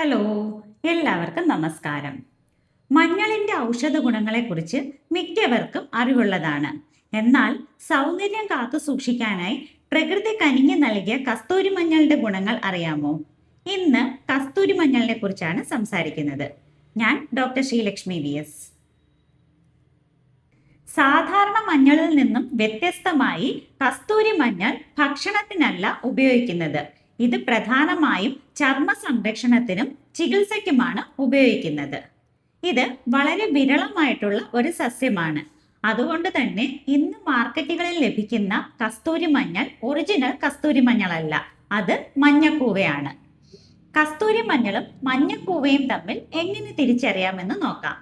Hello എല്ലാവർക്കും നമസ്കാരം. മഞ്ഞളിന്റെ ഔഷധ ഗുണങ്ങളെക്കുറിച്ച് മിക്കവർക്കും അറിവുള്ളതാണ്. എന്നാൽ സൗന്ദര്യം കാത്തു സൂക്ഷിക്കാനായി പ്രകൃതി കനിഞ്ഞു നൽകിയ കസ്തൂരി മഞ്ഞളുടെ ഗുണങ്ങൾ അറിയാമോ? ഇന്ന് കസ്തൂരി മഞ്ഞളിനെ കുറിച്ചാണ് സംസാരിക്കുന്നത്. ഞാൻ ഡോക്ടർ ശ്രീലക്ഷ്മി വി എസ്. സാധാരണ മഞ്ഞളിൽ നിന്നും വ്യത്യസ്തമായി കസ്തൂരി മഞ്ഞൾ ഭക്ഷണത്തിനല്ല ഉപയോഗിക്കുന്നത്. ഇത് പ്രധാനമായും ചർമ്മ സംരക്ഷണത്തിനും ചികിത്സയ്ക്കുമാണ് ഉപയോഗിക്കുന്നത്. ഇത് വളരെ വിരളമായിട്ടുള്ള ഒരു സസ്യമാണ്. അതുകൊണ്ട് തന്നെ ഇന്ന് മാർക്കറ്റുകളിൽ ലഭിക്കുന്ന കസ്തൂരി മഞ്ഞൾ ഒറിജിനൽ കസ്തൂരി മഞ്ഞളല്ല അത് മഞ്ഞക്കൂവയാണ്. കസ്തൂരി മഞ്ഞളും മഞ്ഞക്കൂവയും തമ്മിൽ എങ്ങനെ തിരിച്ചറിയാമെന്ന് നോക്കാം.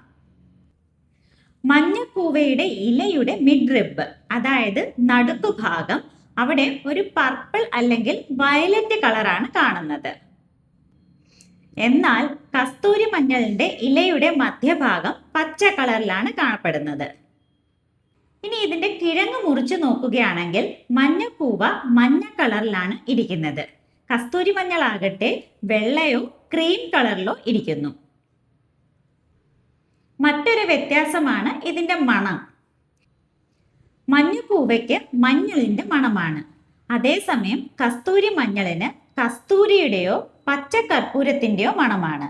മഞ്ഞക്കൂവയുടെ ഇലയുടെ മിഡ് റിബ് അതായത് നടുക്കു ഭാഗം അവിടെ ഒരു പർപ്പിൾ അല്ലെങ്കിൽ വയലറ്റ് കളറാണ് കാണുന്നത്. എന്നാൽ കസ്തൂരി മഞ്ഞളിന്റെ ഇലയുടെ മധ്യഭാഗം പച്ച കളറിലാണ് കാണപ്പെടുന്നത്. ഇനി ഇതിന്റെ കിഴങ്ങ് മുറിച്ച് നോക്കുകയാണെങ്കിൽ മഞ്ഞപ്പൂവ മഞ്ഞ കളറിലാണ് ഇരിക്കുന്നത്. കസ്തൂരി മഞ്ഞളാകട്ടെ വെള്ളയോ ക്രീം കളറിലോ ഇരിക്കുന്നു. മറ്റൊരു വ്യത്യാസമാണ് ഇതിന്റെ മണം. മഞ്ഞപ്പൂവയ്ക്ക് മഞ്ഞളിന്റെ മണമാണ്. അതേസമയം കസ്തൂരി മഞ്ഞളിന് കസ്തൂരിയുടെയോ പച്ചക്കർപ്പൂരത്തിന്റെയോ മണമാണ്.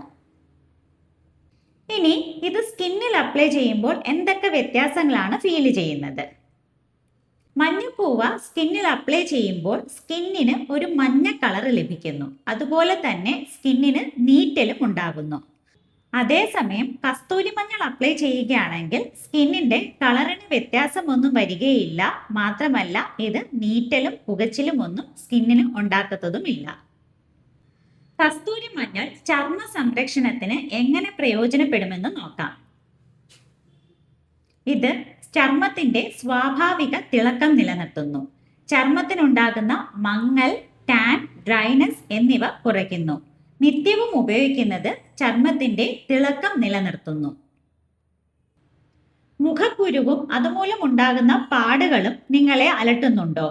ഇനി ഇത് സ്കിന്നിൽ അപ്ലൈ ചെയ്യുമ്പോൾ എന്തൊക്കെ വ്യത്യാസങ്ങളാണ് ഫീൽ ചെയ്യുന്നത്? മഞ്ഞപ്പൂവ സ്കിന്നിൽ അപ്ലൈ ചെയ്യുമ്പോൾ സ്കിന്നിന് ഒരു മഞ്ഞ കളർ ലഭിക്കുന്നു. അതുപോലെ തന്നെ സ്കിന്നിന് നീറ്റലും ഉണ്ടാകുന്നു. അതേസമയം കസ്തൂരി മഞ്ഞൾ അപ്ലൈ ചെയ്യുകയാണെങ്കിൽ സ്കിന്നിന്റെ കളറിന് വ്യത്യാസമൊന്നും വരികയില്ല. മാത്രമല്ല ഇത് നീറ്റലും പുകച്ചിലും ഒന്നും സ്കിന്നിന് ഉണ്ടാക്കത്തതുമില്ല. കസ്തൂരി മഞ്ഞൾ ചർമ്മ സംരക്ഷണത്തിന് എങ്ങനെ പ്രയോജനപ്പെടുമെന്ന് നോക്കാം. ഇത് ചർമ്മത്തിന്റെ സ്വാഭാവിക തിളക്കം നിലനിർത്തുന്നു. ചർമ്മത്തിനുണ്ടാകുന്ന മങ്ങൽ ടാൻ ഡ്രൈനസ് എന്നിവ കുറയ്ക്കുന്നു. നിത്യവും ഉപയോഗിക്കുന്നത് ചർമ്മത്തിന്റെ തിളക്കം നിലനിർത്തുന്നു. മുഖക്കുരുവും അതുമൂലം ഉണ്ടാകുന്ന പാടുകളും നിങ്ങളെ അലട്ടുന്നുണ്ടോ?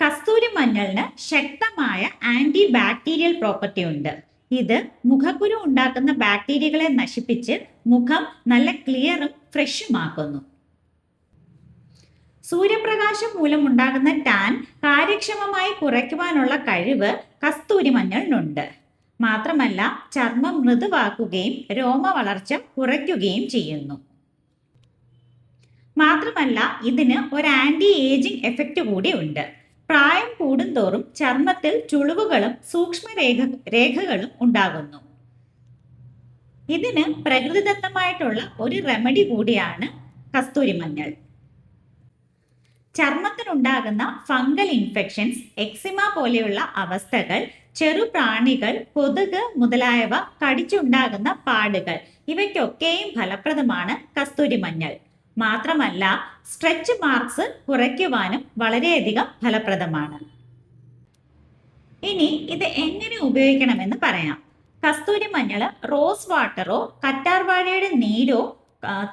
കസ്തൂരി മഞ്ഞളിന് ശക്തമായ ആന്റി ബാക്ടീരിയൽ പ്രോപ്പർട്ടി ഉണ്ട്. ഇത് മുഖക്കുരു ഉണ്ടാക്കുന്ന ബാക്ടീരിയകളെ നശിപ്പിച്ച് മുഖം നല്ല ക്ലിയറും ഫ്രഷുമാക്കുന്നു സൂര്യപ്രകാശം മൂലമുണ്ടാകുന്ന ടാൻ കാര്യക്ഷമമായി കുറയ്ക്കുവാനുള്ള കഴിവ് കസ്തൂരി മഞ്ഞളിനുണ്ട് മാത്രമല്ല ചർമ്മം മൃദുവാക്കുകയും രോമ വളർച്ച കുറയ്ക്കുകയും ചെയ്യുന്നു. മാത്രമല്ല ഇതിന് ഒരു ആന്റി ഏജിംഗ് എഫക്റ്റ് കൂടി ഉണ്ട്. പ്രായം കൂടുന്തോറും ചർമ്മത്തിൽ ചുളിവുകളും സൂക്ഷ്മരേഖ രേഖകളും ഉണ്ടാകുന്നു. ഇതിന് പ്രകൃതിദത്തമായിട്ടുള്ള ഒരു റെമഡി കൂടിയാണ് കസ്തൂരി മഞ്ഞൾ. ചർമ്മത്തിനുണ്ടാകുന്ന ഫംഗൽ ഇൻഫെക്ഷൻസ് എക്സിമ പോലെയുള്ള അവസ്ഥകൾ ചെറുപ്രാണികൾ കൊതുക് മുതലായവ കടിച്ചുണ്ടാകുന്ന പാടുകൾ. ഇവയ്ക്കൊക്കെയും ഫലപ്രദമാണ് കസ്തൂരി മഞ്ഞൾ. മാത്രമല്ല സ്ട്രെച്ച് മാർക്സ് കുറയ്ക്കുവാനും വളരെയധികം ഫലപ്രദമാണ്. ഇനി ഇത് എങ്ങനെ ഉപയോഗിക്കണമെന്ന് പറയാം. കസ്തൂരി മഞ്ഞൾ റോസ് വാട്ടറോ കറ്റാർവാഴയുടെ നീരോ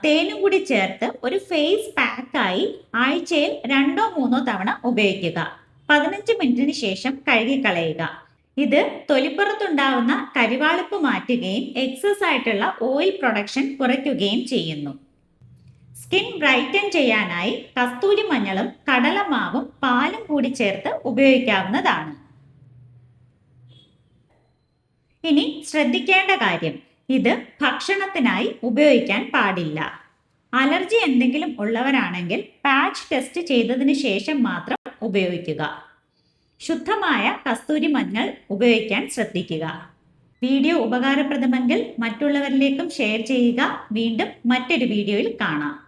തേനും കൂടി ചേർത്ത് ഒരു ഫേസ് പാക്കായി ആഴ്ചയിൽ രണ്ടോ മൂന്നോ തവണ ഉപയോഗിക്കുക. പതിനഞ്ച് മിനിറ്റിന് ശേഷം കഴുകിക്കളയുക. ഇത് തൊലിപ്പുറത്തുണ്ടാവുന്ന കരിവാളിപ്പ് മാറ്റുകയും എക്സസ് ആയിട്ടുള്ള ഓയിൽ പ്രൊഡക്ഷൻ കുറയ്ക്കുകയും ചെയ്യുന്നു. സ്കിൻ ബ്രൈറ്റൻ ചെയ്യാനായി കസ്തൂരി മഞ്ഞളും കടലമാവും പാലും കൂടി ചേർത്ത് ഉപയോഗിക്കാവുന്നതാണ്. ഇനി ശ്രദ്ധിക്കേണ്ട കാര്യം. ഇത് ഭക്ഷണത്തിനായി ഉപയോഗിക്കാൻ പാടില്ല. അലർജി എന്തെങ്കിലും ഉള്ളവരാണെങ്കിൽ പാച്ച് ടെസ്റ്റ് ചെയ്തതിന് ശേഷം മാത്രം ഉപയോഗിക്കുക. ശുദ്ധമായ കസ്തൂരി മഞ്ഞൾ ഉപയോഗിക്കാൻ ശ്രദ്ധിക്കുക. വീഡിയോ ഉപകാരപ്രദമെങ്കിൽ മറ്റുള്ളവരിലേക്കും ഷെയർ ചെയ്യുക. വീണ്ടും മറ്റൊരു വീഡിയോയിൽ കാണാം.